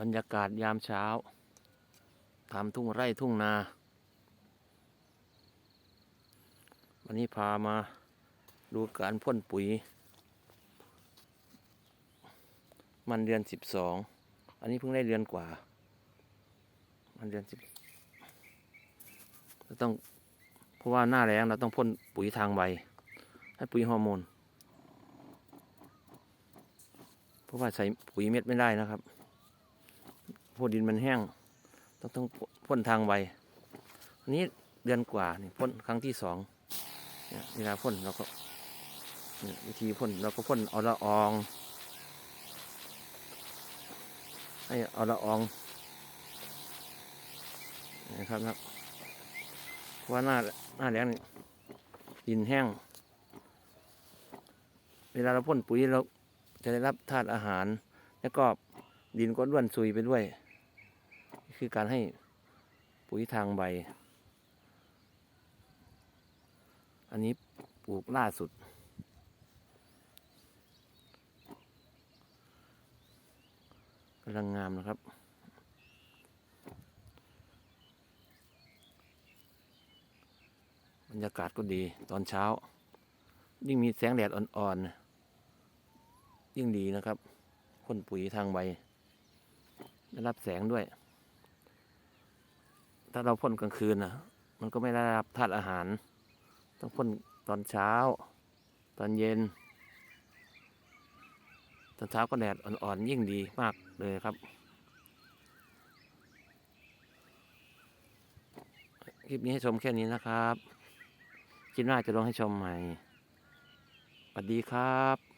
บรรยากาศยามเช้าตามทุ่งไร่ทุ่งนา วันนี้พามาดูการพ่นปุ๋ย มันเดือนสิบสอง อันนี้เพิ่งได้เดือนกว่า มันเดือนสิบเราต้องเพราะว่าหน้าแรงเราต้องพ่นปุ๋ยทางใบ ให้ปุ๋ยฮอร์โมน เพราะว่าใส่ปุ๋ยเม็ดไม่ได้นะครับ พราะดินมันแห้ง ต้องต้องพ่นทางใบอันนี้เดือนกว่านี่พ่นครั้งที่สองเวลาพ่นเราก็วิธีพ่นเราก็พ่นเอาละอองให้เอาละอองนะครับนะเพราะว่าหน้าหน้าแล้งนี่ดินแห้ง เวลาเราพ่นปุ๋ยเราจะได้รับธาตุอาหาร แล้วก็ดินก็ร่วนซุยไปด้วย คือการให้ปุ๋ยทางใบ อันนี้ปลูกล่าสุด กำลังงามนะครับ บรรยากาศก็ดีตอนเช้า ยิ่งมีแสงแดดอ่อนๆ ยิ่งดีนะครับพ่นปุ๋ยทางใบได้รับแสงด้วย ถ้าเราพ่นกลางคืนนะมันก็ไม่ได้รับธาตุอาหาร ต้องพ่นตอนเช้า ตอนเย็น ตอนเช้าก็แดดอ่อนๆยิ่งดีมากเลยครับ คลิปนี้ให้ชมแค่นี้นะครับ คลิปหน้าจะลองให้ชมใหม่สวัสดีครับ